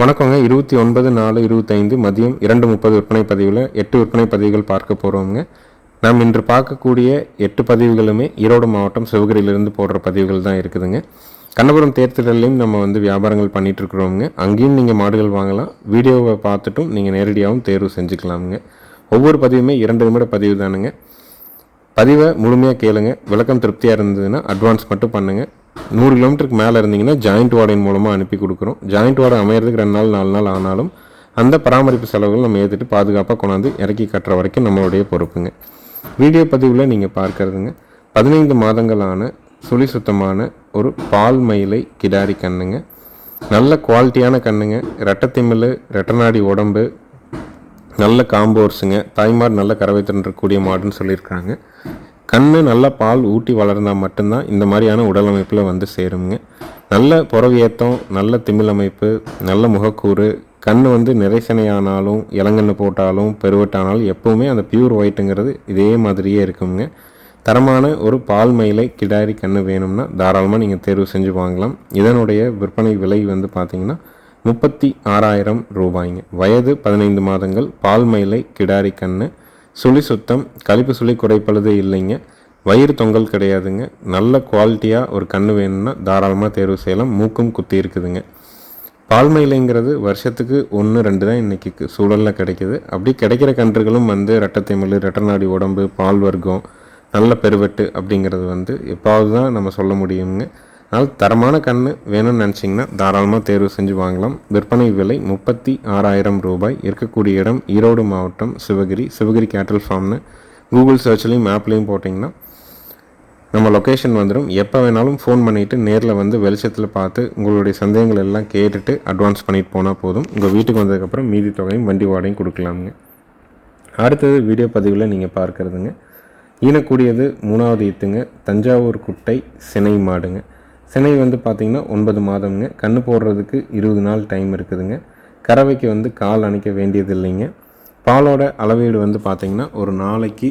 வணக்கங்க. இருபத்தி ஒன்பது நாலு இருபத்தைந்து மதியம் இரண்டு முப்பது விற்பனை பதிவில் எட்டு விற்பனை பதிவுகள் பார்க்க போகிறோங்க நாம் இன்று பார்க்கக்கூடிய எட்டு பதிவுகளுமே ஈரோடு மாவட்டம் சிவகிரியிலிருந்து போடுற பதிவுகள் தான் இருக்குதுங்க. கண்ணபுரம் தேர்தலையும் நம்ம வந்து வியாபாரங்கள் பண்ணிகிட்ருக்குறோங்க இருக்கிறோங்க அங்கேயும் நீங்கள் மாடுகள் வாங்கலாம். வீடியோவை பார்த்துட்டும் நீங்கள் நேரடியாகவும் தேர்வு செஞ்சுக்கலாமுங்க. ஒவ்வொரு பதிவுமே இரண்டு நிமிட பதிவு தானுங்க. பதிவை முழுமையாக கேளுங்க. விளக்கம் திருப்தியாக இருந்ததுன்னா அட்வான்ஸ் மட்டும் பண்ணுங்கள் நூறு கிலோமீட்டருக்கு மேலே இருந்தீங்கன்னா ஜாயிண்ட் வார்டின் மூலமாக அனுப்பி கொடுக்குறோம். ஜாயிண்ட் வார்டு அமையிறதுக்கு ரெண்டு நாள் நாலு நாள் ஆனாலும் அந்த பராமரிப்பு செலவுகள் நம்ம ஏற்றுட்டு பாதுகாப்பாக கொண்டாந்து இறக்கி கட்டுற வரைக்கும் நம்மளுடைய பொறுப்புங்க. வீடியோ பதிவில் நீங்கள் பார்க்கறதுங்க. பதினைந்து மாதங்களான சுழி சுத்தமான ஒரு பால் மயிலை கிடாரி கண்ணுங்க. நல்ல குவாலிட்டியான கண்ணுங்க. ரெட்டத்திமிழ் ரெட்டநாடி உடம்பு நல்ல காம்போர்ஸுங்க தாய்மார் நல்ல கறவை தின்றக்கூடிய மாடுன்னு சொல்லியிருக்காங்க. கண்ணு நல்ல பால் ஊட்டி வளர்ந்தால் மட்டும்தான் இந்த மாதிரியான உடல் அமைப்பில் வந்து சேருங்க நல்ல புறவியத்தம் நல்ல திமிழ் அமைப்பு நல்ல முகக்கூறு. கண் வந்து நிறைசனையானாலும் இளங்கன்று போட்டாலும் பெருவட்டானாலும் எப்போவுமே அந்த பியூர் ஒயிட்டுங்கிறது இதே மாதிரியே இருக்குங்க. தரமான ஒரு பால் மயிலை கிடாரி கன்று வேணும்னா தாராளமாக நீங்கள் தேர்வு செஞ்சு வாங்கலாம். இதனுடைய விற்பனை விலை வந்து பார்த்திங்கன்னா முப்பத்தி ஆறாயிரம் ரூபாய்ங்க. வயது பதினைந்து மாதங்கள் பால் மயிலை கிடாரி கன்று சுழி சுத்தம் கழிப்பு சுழி குறைப்பழுது இல்லைங்க. வயிறு தொங்கல் கிடையாதுங்க. நல்ல குவாலிட்டியாக ஒரு கன்று வேணும்னா தாராளமாக தேர்வு செய்யலாம். மூக்கும் குத்தி இருக்குதுங்க. பால் மயிலைங்கிறது வருஷத்துக்கு ஒன்று ரெண்டு தான் இன்றைக்கி சூழலில் கிடைக்கிது. அப்படி கிடைக்கிற கன்றுகளும் வந்து ரெட்டத்தைமிழ் ரெட்டநாடி உடம்பு பால் வர்க்கம் நல்ல பெருவெட்டு அப்படிங்கிறது வந்து எப்பாவது தான் நம்ம சொல்ல முடியுங்க அதனால் தரமான கன்று வேணும்னு நினச்சிங்கன்னா தாராளமாக தேர்வு செஞ்சு வாங்கலாம். விற்பனை விலை முப்பத்தி ஆறாயிரம் ரூபாய். இருக்கக்கூடிய இடம் ஈரோடு மாவட்டம் சிவகிரி. சிவகிரி கேட்டல் ஃபார்ம்னு கூகுள் சர்ச்லேயும் ஆப்லேயும் போட்டிங்கன்னா நம்ம லொக்கேஷன் வந்துடும் எப்போ வேணாலும் ஃபோன் பண்ணிவிட்டு நேரில் வந்து வெளிச்சத்தில் பார்த்து உங்களுடைய சந்தேகங்கள் எல்லாம் கேட்டுட்டு அட்வான்ஸ் பண்ணிட்டு போனால் போதும். உங்கள் வீட்டுக்கு வந்ததுக்கப்புறம் மீதி தொகையும் வண்டி வாடகையும் கொடுக்கலாமுங்க. அடுத்தது வீடியோ பதிவில் நீங்கள் பார்க்குறதுங்க. ஈனக்கூடியது மூணாவது ஈத்துங்க தஞ்சாவூர் குட்டை சினை மாடுங்க. சினை வந்து பார்த்திங்கன்னா ஒன்பது மாதம்ங்க. கன்று போடுறதுக்கு இருபது நாள் டைம் இருக்குதுங்க. கறவைக்கு வந்து கால் அணைக்க வேண்டியது இல்லைங்க பாலோட அளவீடு வந்து பார்த்திங்கன்னா ஒரு நாளைக்கு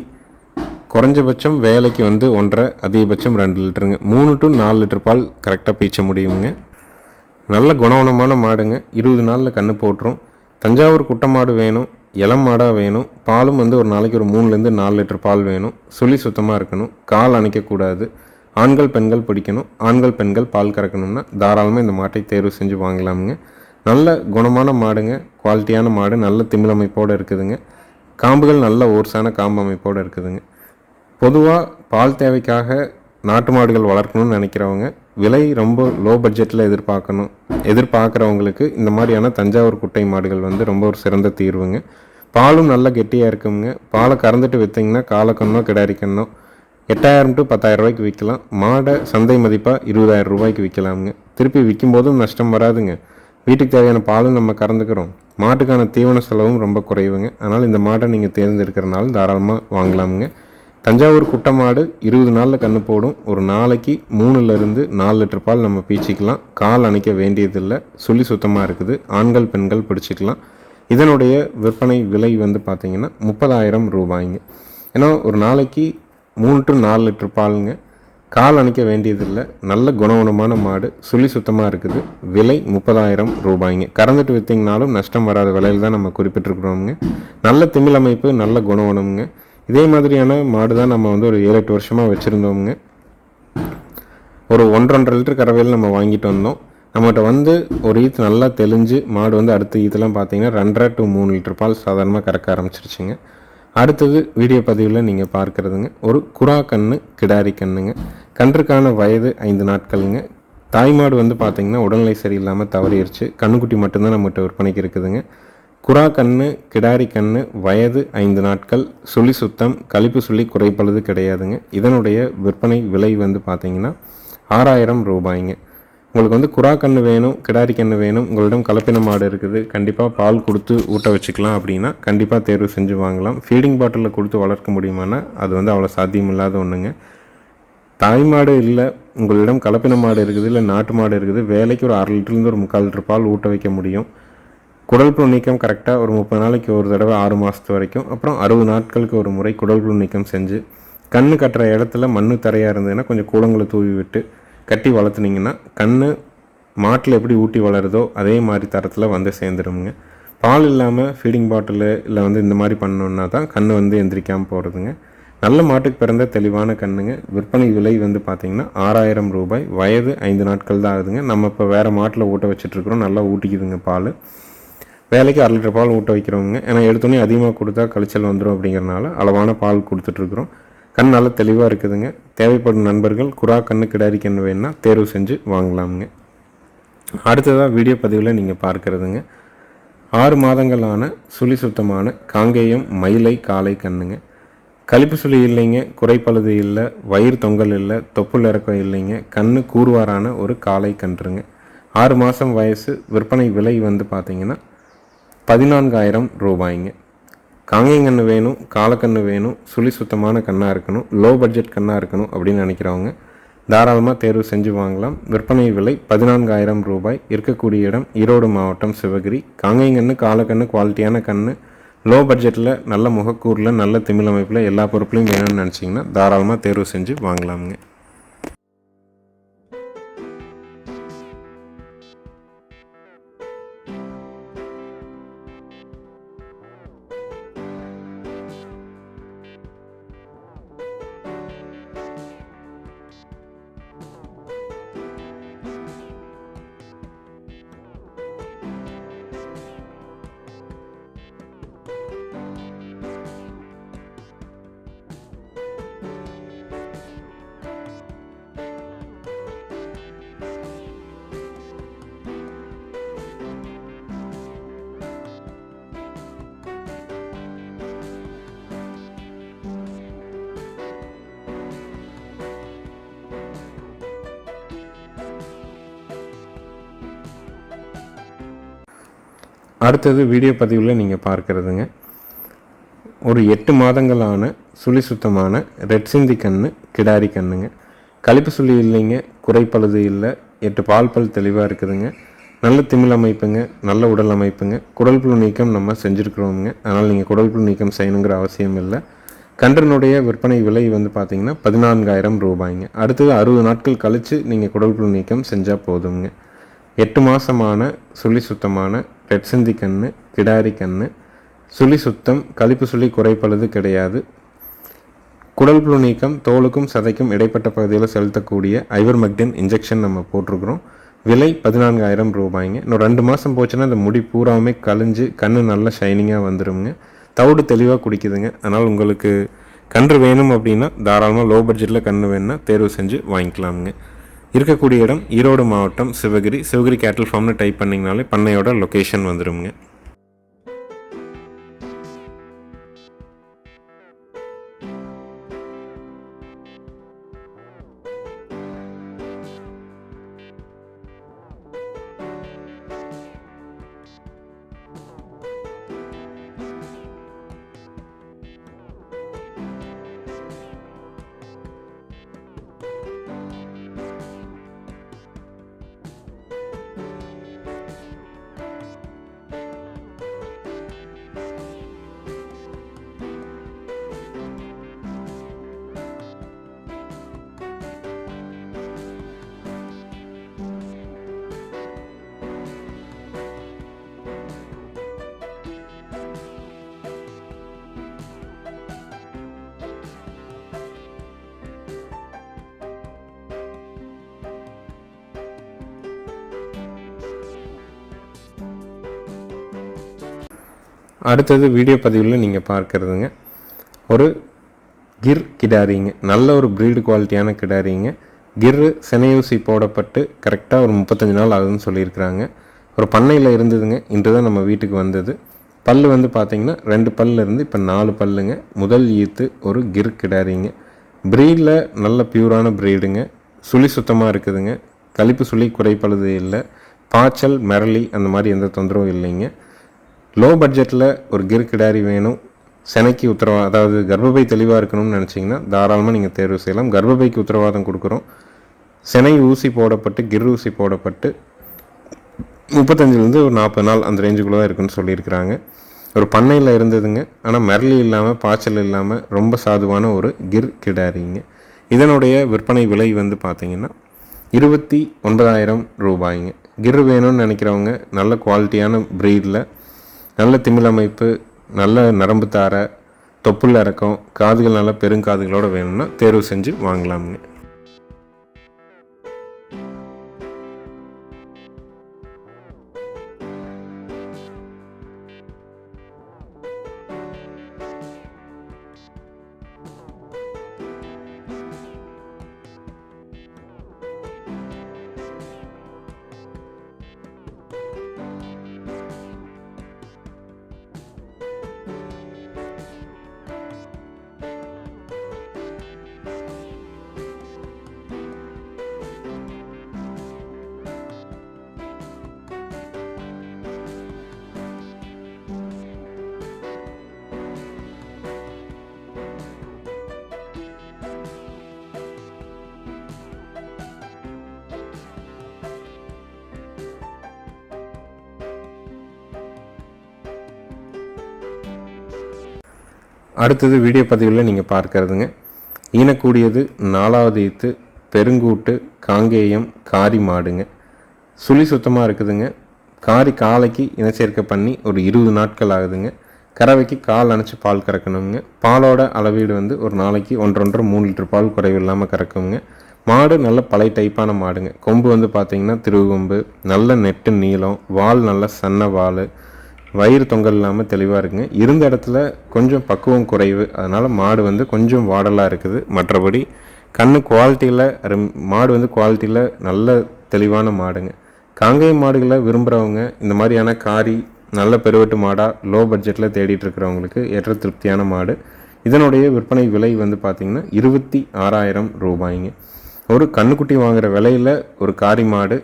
குறைஞ்சபட்சம் வேலைக்கு வந்து ஒன்றரை அதிகபட்சம் ரெண்டு லிட்டருங்க. மூணு டு நாலு லிட்டர் பால் கரெக்டாக பீச்ச முடியுங்க. நல்ல குணவனமான மாடுங்க. இருபது நாளில் கன்று போட்டுரும். தஞ்சாவூர் குட்டை மாடு வேணும் இளம் மாடாக வேணும். பாலும் வந்து ஒரு நாளைக்கு ஒரு மூணுலேருந்து நாலு லிட்டர் பால் வேணும். சுழி சுத்தமாக இருக்கணும். கால் அணைக்கக்கூடாது ஆண்கள் பெண்கள் பிடிக்கணும். ஆண்கள் பெண்கள் பால் கறக்கணும்னா தாராளமாக இந்த மாட்டை தேர்வு செஞ்சு வாங்கலாமுங்க. நல்ல குணமான மாடுங்க. குவாலிட்டியான மாடு. நல்ல திமிழமைப்போடு இருக்குதுங்க. காம்புகள் நல்ல ஓர்ஸான காம்பு அமைப்போடு இருக்குதுங்க. பொதுவாக பால் தேவைக்காக நாட்டு மாடுகள் வளர்க்கணும்னு நினைக்கிறவங்க விலை ரொம்ப லோ பட்ஜெட்டில் எதிர்பார்க்கணும். எதிர்பார்க்குறவங்களுக்கு இந்த மாதிரியான தஞ்சாவூர் குட்டை மாடுகள் வந்து ரொம்ப ஒரு சிறந்த தீர்வுங்க. பாலும் நல்ல கெட்டியாக இருக்குங்க. பாலை கறந்துட்டு விற்றிங்கன்னா காலக்கண்ணோ கிடாரிக்கண்ணோ எட்டாயிரம் டு பத்தாயிரம் ரூபாய்க்கு விற்கலாம் மாடை சந்தை மதிப்பாக இருபதாயிரம் ரூபாய்க்கு விற்கலாமுங்க திருப்பி விற்கும் போதும் நஷ்டம் வராதுங்க. வீட்டுக்கு தேவையான பாலும் நம்ம கறந்துக்கிறோம். மாட்டுக்கான தீவன செலவும் ரொம்ப குறைவுங்க. அதனால் இந்த மாடை நீங்கள் தேர்ந்தெடுக்கிறனால தாராளமாக வாங்கலாமுங்க. தஞ்சாவூர் குட்டை மாடு இருபது நாளில் கன்று போடும். ஒரு நாளைக்கு மூணுலேருந்து நாலு லிட்டர் பால் நம்ம பீச்சிக்கலாம். கால் அணைக்க வேண்டியதில்லை. சுழி சுத்தமாக இருக்குது. ஆண்கள் பெண்கள் பிடிச்சிக்கலாம். இதனுடைய விற்பனை விலை வந்து பார்த்திங்கன்னா முப்பதாயிரம் ரூபாய்ங்க. ஏன்னா ஒரு நாளைக்கு மூணு டு நாலு லிட்டர் பாலுங்க. கால் அணைக்க வேண்டியதில்லை. நல்ல குணகுணமான மாடு. சுழி சுத்தமாக இருக்குது. விலை முப்பதாயிரம் ரூபாய்ங்க. கறந்துட்டு விற்றிங்கனாலும் நஷ்டம் வராத விலையில் தான் நம்ம குறிப்பிட்டிருக்கிறோமுங்க. நல்ல திமிழ் அமைப்பு நல்ல குணகுணமுங்க இதே மாதிரியான மாடு தான் நம்ம வந்து ஒரு ஏழு எட்டு வருஷமாக வச்சுருந்தோமுங்க. ஒரு ஒன்றரை லிட்டர் கறவையில் நம்ம வாங்கிட்டு வந்தோம். நம்மகிட்ட வந்து ஒரு ஈத்து நல்லா தெளிஞ்சு மாடு வந்து அடுத்த ஈத்துலாம் பார்த்தீங்கன்னா ரெண்டரை டு மூணு லிட்டர் பால் சாதாரணமாக கறக்க ஆரம்பிச்சிருச்சுங்க. அடுத்தது வீடியோ பதிவில் நீங்கள் பார்க்குறதுங்க. ஒரு குரா கன்று கிடாரி கண்ணுங்க. கன்றுக்கான வயது ஐந்து நாட்களுங்க. தாய்மாடு வந்து பார்த்திங்கன்னா உடல்நிலை சரியில்லாமல் தவறிடுச்சு கண்ணுக்குட்டி மட்டும்தான் நம்மகிட்ட விற்பனைக்கு இருக்குதுங்க. குரா கண்ணு கிடாரி கண்ணு வயது ஐந்து நாட்கள் சுழி சுத்தம் கழிப்பு சுழி குறைப்பழுது கிடையாதுங்க. இதனுடைய விற்பனை விலை வந்து பார்த்தீங்கன்னா ஆறாயிரம் ரூபாய்ங்க. உங்களுக்கு வந்து குரா கன்று வேணும் கிடாரி கன்று வேணும் உங்களிடம் கலப்பின மாடு இருக்குது கண்டிப்பாக பால் கொடுத்து ஊட்ட வச்சுக்கலாம் அப்படின்னா கண்டிப்பாக தேர்வு செஞ்சு வாங்கலாம். ஃபீடிங் பாட்டிலில் கொடுத்து வளர்க்க முடியுமானா அது வந்து அவ்வளோ சாத்தியம் இல்லாத ஒன்றுங்க தாய் மாடு இல்லை உங்களிடம் கலப்பின மாடு இருக்குது இல்லை நாட்டு மாடு இருக்குது வேலைக்கு ஒரு அரை லிட்டர்லேருந்து ஒரு முக்கால் லிட்டர் பால் ஊட்ட வைக்க முடியும். குடல் புழு நீக்கம் கரெக்டாக ஒரு முப்பது நாளைக்கு ஒரு தடவை ஆறு மாதத்து வரைக்கும் அப்புறம் அறுபது நாட்களுக்கு ஒரு முறை குடல் புழு நீக்கம் செஞ்சு கண்ணு கட்டுற இடத்துல மண்ணு தரையாக இருந்ததுன்னா கொஞ்சம் கூலங்களை தூவி விட்டு கட்டி வளர்த்துனீங்கன்னா கண் மாட்டில் எப்படி ஊட்டி வளருதோ அதே மாதிரி தரத்தில் வந்து சேர்ந்துருமுங்க. பால் இல்லாமல் ஃபீடிங் பாட்டிலு இல்லை வந்து இந்த மாதிரி பண்ணோன்னா தான் கண் வந்து எந்திரிக்காமல் போகிறதுங்க நல்ல மாட்டுக்கு பிறந்த தெளிவான கண்ணுங்க. விற்பனை விலை வந்து பார்த்திங்கன்னா ஆறாயிரம் ரூபாய். வயது ஐந்து நாட்கள் தான் ஆகுதுங்க. நம்ம இப்போ வேறு மாட்டில் ஊட்ட வச்சுட்ருக்குறோம். நல்லா ஊட்டிக்குதுங்க பால். வேலைக்கு அரை லிட்டர் பால் ஊட்ட வைக்கிறவங்க ஏன்னா எடுத்தோடனே அதிகமாக கொடுத்தா கழிச்சல் வந்துடும் அப்படிங்கிறனால அளவான பால் கொடுத்துட்ருக்குறோம். கண் நல்லா தெளிவாக இருக்குதுங்க. தேவைப்படும் நண்பர்கள் குறா கண்ணு கிடாரி கண்ணு வேணால் தேர்வு செஞ்சு வாங்கலாமுங்க. அடுத்ததாக வீடியோ பதிவில் நீங்கள் பார்க்குறதுங்க. ஆறு மாதங்களான சுழி சுத்தமான காங்கேயம் மயிலை காலை கண்ணுங்க. கழிப்பு சுழி இல்லைங்க குறைப்பழுது இல்லை வயிறு தொங்கல் இல்லை தொப்புள் இறக்கம் இல்லைங்க கண்ணு கூறுவாரான ஒரு காலை கன்றுங்க. ஆறு மாதம் வயசு விற்பனை விலை வந்து பார்த்திங்கன்னா பதினான்காயிரம் ரூபாய்ங்க. காங்கேயங்கன்று வேணும் காலக்கன்று வேணும் சுழி சுத்தமான கண்ணாக இருக்கணும் லோ பட்ஜெட் கண்ணாக இருக்கணும் அப்படின்னு நினைக்கிறவங்க தாராளமாக தேர்வு செஞ்சு வாங்கலாம். விற்பனை விலை பதினான்காயிரம் ரூபாய். இருக்கக்கூடிய இடம் ஈரோடு மாவட்டம் சிவகிரி. காங்கேயங்கன்று காலக்கன்று குவாலிட்டியான கன்று லோ பட்ஜெட்டில் நல்ல முகக்கூரில் நல்ல திமிழ் அமைப்பில் எல்லா பொருட்களையும் வேணும்னு நினச்சிங்கன்னா தாராளமாக தேர்வு செஞ்சு வாங்கலாமுங்க. அடுத்தது வீடியோ பதிவில் நீங்கள் பார்க்குறதுங்க. ஒரு எட்டு மாதங்களான சுழி சுத்தமான ரெட் சிந்தி கன்று கிடாரி கண்ணுங்க. கழிப்பு சுழி இல்லைங்க குறைப்பழுது இல்லை எட்டு பால் பல் தெளிவாக இருக்குதுங்க. நல்ல திமிழ் அமைப்புங்க நல்ல உடல் அமைப்புங்க. குடல் புழு நீக்கம் நம்ம செஞ்சுருக்குறோங்க அதனால் நீங்கள் குடல் புழு நீக்கம் செய்யணுங்கிற அவசியம் இல்லை. கன்றனுடைய விற்பனை விலை வந்து பார்த்திங்கன்னா பதினான்காயிரம் ரூபாய்ங்க. அடுத்தது அறுபது நாட்கள் கழித்து நீங்கள் குடல் புழு நீக்கம் செஞ்சால் போதுங்க எட்டு மாதமான சுழி சுத்தமான ரெட் கண்ணு கன்று கிடாரி கன்று சுழி சுத்தம் கழிப்பு சுழி குறைப்பழுது கிடையாது. குடல் புழு நீக்கம் தோலுக்கும் சதைக்கும் இடைப்பட்ட பகுதியில் செலுத்தக்கூடிய ஐவர்மெக்டின் இன்ஜெக்ஷன் நம்ம போட்டிருக்கிறோம். விலை பதினான்காயிரம் ரூபாய்ங்க. இன்னும் ரெண்டு மாதம் போச்சுன்னா இந்த முடி பூராவுமே கழிஞ்சு கண் நல்லா ஷைனிங்காக வந்துடுங்க தவிடு தெளிவாக குடிக்குதுங்க. அதனால் உங்களுக்கு கன்று வேணும் அப்படின்னா தாராளமாக லோ பட்ஜெட்டில் கன்று வேணுன்னா தேர்வு செஞ்சு வாங்கிக்கலாமுங்க. இருக்கக்கூடிய இடம் ஈரோடு மாவட்டம் சிவகிரி. சிவகிரி கேட்டல் ஃபார்ம்னு டைப் பண்ணிங்கனாலே பண்ணையோட லொக்கேஷன் வந்துடுங்க அடுத்தது வீடியோ பதிவில் நீங்கள் பார்க்குறதுங்க. ஒரு கிர் கிடாரிங்க. நல்ல ஒரு ப்ரீடு குவாலிட்டியான கிடாரிங்க. கிர் செனையூசி போடப்பட்டு கரெக்டாக ஒரு முப்பத்தஞ்சு நாள் ஆகுதுன்னு சொல்லியிருக்கிறாங்க. ஒரு பண்ணையில் இருந்ததுங்க. இன்று தான் நம்ம வீட்டுக்கு வந்தது. பல் வந்து பார்த்திங்கன்னா ரெண்டு பல்ல இருந்து இப்போ நாலு பல்லுங்க. முதல் ஈத்து ஒரு கிர் கிடாரிங்க. ப்ரீடில் நல்ல பியூரான ப்ரீடுங்க சுழி சுத்தமாக இருக்குதுங்க. கழிப்பு சுழி குறைப்பழுது இல்லை. பாய்ச்சல் மிரளி அந்த மாதிரி எந்த தொந்தரவும் இல்லைங்க. லோ பட்ஜெட்டில் ஒரு கிர் கிடாரி வேணும். செனைக்கு உத்தரவாதம் அதாவது கர்ப்பப்பை தெளிவாக இருக்கணும்னு நினச்சிங்கன்னா தாராளமாக நீங்கள் தேர்வு செய்யலாம். கர்ப்பப்பைக்கு உத்தரவாதம் கொடுக்குறோம். செனை ஊசி போடப்பட்டு கிர் ஊசி போடப்பட்டு முப்பத்தஞ்சிலேருந்து ஒரு நாற்பது நாள் அந்த ரேஞ்சுக்குள்ளே தான் இருக்குன்னு சொல்லியிருக்கிறாங்க. ஒரு பண்ணையில் இருந்ததுங்க. ஆனால் மரளி இல்லாமல் பாய்ச்சல் இல்லாமல் ரொம்ப சாதுவான ஒரு கிர் கிடாரிங்க இதனுடைய விற்பனை விலை வந்து பார்த்திங்கன்னா இருபத்தி ஒன்பதாயிரம் ரூபாய்ங்க. கிர் வேணும்னு நினைக்கிறவங்க நல்ல குவாலிட்டியான ப்ரீடில் நல்ல திமிழ் அமைப்பு நல்ல நரம்பு தார தொப்புள் இறக்கம் காதுகள் நல்ல பெருங்காதுகளோடு வேணும்னா தேர்வு செஞ்சு வாங்கலாமுங்க. அடுத்தது வீடியோ பதிவில் நீங்கள் பார்க்கறதுங்க. ஈனக்கூடியது நாலாவது ஈத்து பெருங்கூட்டு காங்கேயம் காரி மாடுங்க. சுழி சுத்தமாக இருக்குதுங்க. காரி காலைக்கு இனச்சேர்க்கை பண்ணி ஒரு இருபது நாட்கள் ஆகுதுங்க. கறவைக்கு கால் அணைச்சி பால் கறக்கணுங்க. பாலோட அளவீடு வந்து ஒரு நாளைக்கு ஒன்றொன்று மூணு லிட்டர் பால் குறைவு இல்லாமல் கறக்குங்க. மாடு நல்ல பழைய டைப்பான மாடுங்க. கொம்பு வந்து பார்த்திங்கன்னா திருவொம்பு நல்ல நெட்டு நீளம் வால் நல்ல சன்ன வால் வயிறு தொங்கல் இல்லாமல் தெளிவாக இருக்குங்க. இருந்த இடத்துல கொஞ்சம் பக்குவம் குறைவு. அதனால் மாடு வந்து கொஞ்சம் வாடலாக இருக்குது. மற்றபடி கண்ணு குவாலிட்டியில் மாடு வந்து குவாலிட்டியில் நல்ல தெளிவான மாடுங்க. காங்கேய மாடுகளை விரும்புகிறவங்க இந்த மாதிரியான காரி நல்ல பெருவெட்டு மாடாக லோ பட்ஜெட்டில் தேடிட்டு இருக்கிறவங்களுக்கு ஏற்ற திருப்தியான மாடு. இதனுடைய விற்பனை விலை வந்து பார்த்திங்கன்னா இருபத்தி ஆறாயிரம் ரூபாய்ங்க. ஒரு கண்ணுக்குட்டி வாங்குகிற விலையில் ஒரு காரி மாடு.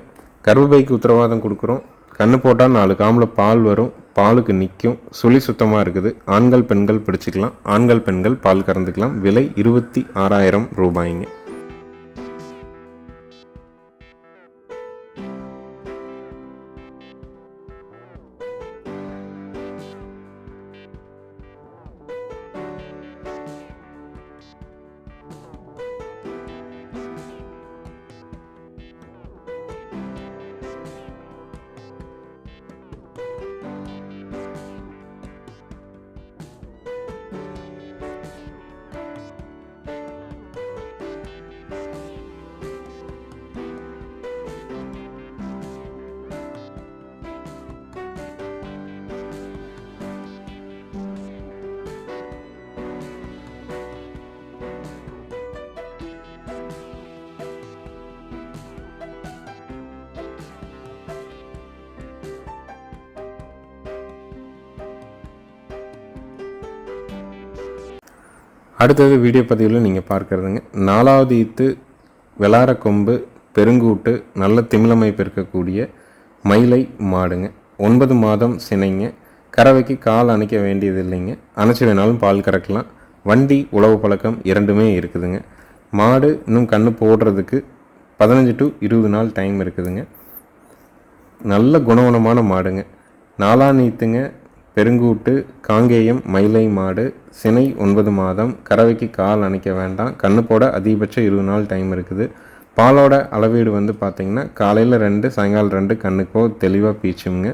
கர்ப்பைக்கு உத்தரவாதம் கொடுக்குறோம். கண்ணு போட்டால் நாலு காமில் பால் வரும். பாலுக்கு நிற்கும் சுழி சுத்தமாக இருக்குது. ஆண்கள் பெண்கள் பிடிச்சிக்கலாம். ஆண்கள் பெண்கள் பால் கறந்துக்கலாம். விலை இருபத்தி ஆறாயிரம் ரூபாய்ங்க. அடுத்தது வீடியோ பதிவில் நீங்கள் பார்க்குறதுங்க. நாலாவது ஈத்து வெளார கொம்பு பெருங்கூட்டு நல்ல திமிழமைப்பு இருக்கக்கூடிய மயிலை மாடுங்க. ஒன்பது மாதம் சினைங்க. கறவைக்கு கால் அணைக்க வேண்டியது இல்லைங்க அணைச்சி வேணாலும் பால் கறக்கலாம். வண்டி உழவு பழக்கம் இரண்டுமே இருக்குதுங்க. மாடு இன்னும் கண்ணு போடுறதுக்கு பதினஞ்சு டு இருபது நாள் டைம் இருக்குதுங்க. நல்ல குணவனமான மாடுங்க. நாலா நீத்துங்க பெருங்கூட்டு காங்கேயம் மயிலை மாடு சினை ஒன்பது மாதம் கறவைக்கு கால் அணைக்க வேண்டாம் கண்ணு போட அதிகபட்சம் இருபது நாள் டைம் இருக்குது. பாலோட அளவீடு வந்து பார்த்திங்கன்னா காலையில் ரெண்டு சாயங்காலம் ரெண்டு கண்ணுக்கோ தெளிவாக பீச்சுங்க.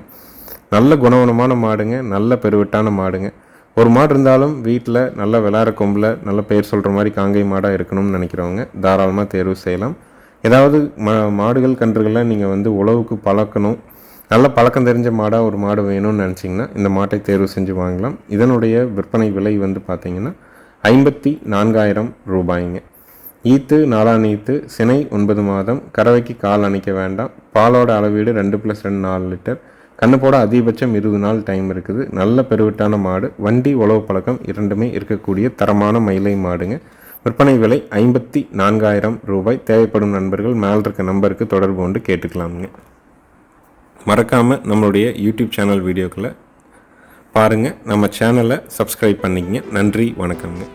நல்ல குணவனமான மாடுங்க நல்ல பெருவிட்டான மாடுங்க. ஒரு மாடு இருந்தாலும் வீட்டில் நல்ல விளாட கொம்பில் நல்ல பேர் சொல்கிற மாதிரி காங்கை மாடாக இருக்கணும்னு நினைக்கிறவங்க தாராளமாக தேர்வு செய்யலாம். ஏதாவது மா மாடுகள் கன்றுகளை நீங்கள் வந்து உழவுக்கு பழக்கணும். நல்ல பழக்கம் தெரிஞ்ச மாடாக ஒரு மாடு வேணும்னு நினச்சிங்கன்னா இந்த மாட்டை தேர்வு செஞ்சு வாங்கலாம். இதனுடைய விற்பனை விலை வந்து பார்த்திங்கன்னா ஐம்பத்தி நான்காயிரம் ரூபாய்ங்க. ஈத்து நாலாம் ஈத்து சினை ஒன்பது மாதம் கறவைக்கு கால் அணைக்க வேண்டாம். பாலோட அளவீடு ரெண்டு ப்ளஸ் ரெண்டு நாலு லிட்டர். கண்ணு போட அதிகபட்சம் இருபது நாள் டைம் இருக்குது. நல்ல பெருவிட்டான மாடு. வண்டி உழவு பழக்கம் இரண்டுமே இருக்கக்கூடிய தரமான மயிலை மாடுங்க. விற்பனை விலை ஐம்பத்தி நான்காயிரம் ரூபாய். தேவைப்படும் நண்பர்கள் மேல் இருக்க நம்பருக்கு தொடர்பு கொண்டு கேட்டுக்கலாமுங்க. மறக்காமல் நம்மளுடைய யூடியூப் சேனல் வீடியோக்களை பாருங்கள் நம்ம சேனலை சப்ஸ்கிரைப் பண்ணிக்கங்க. நன்றி வணக்கம்ங்க.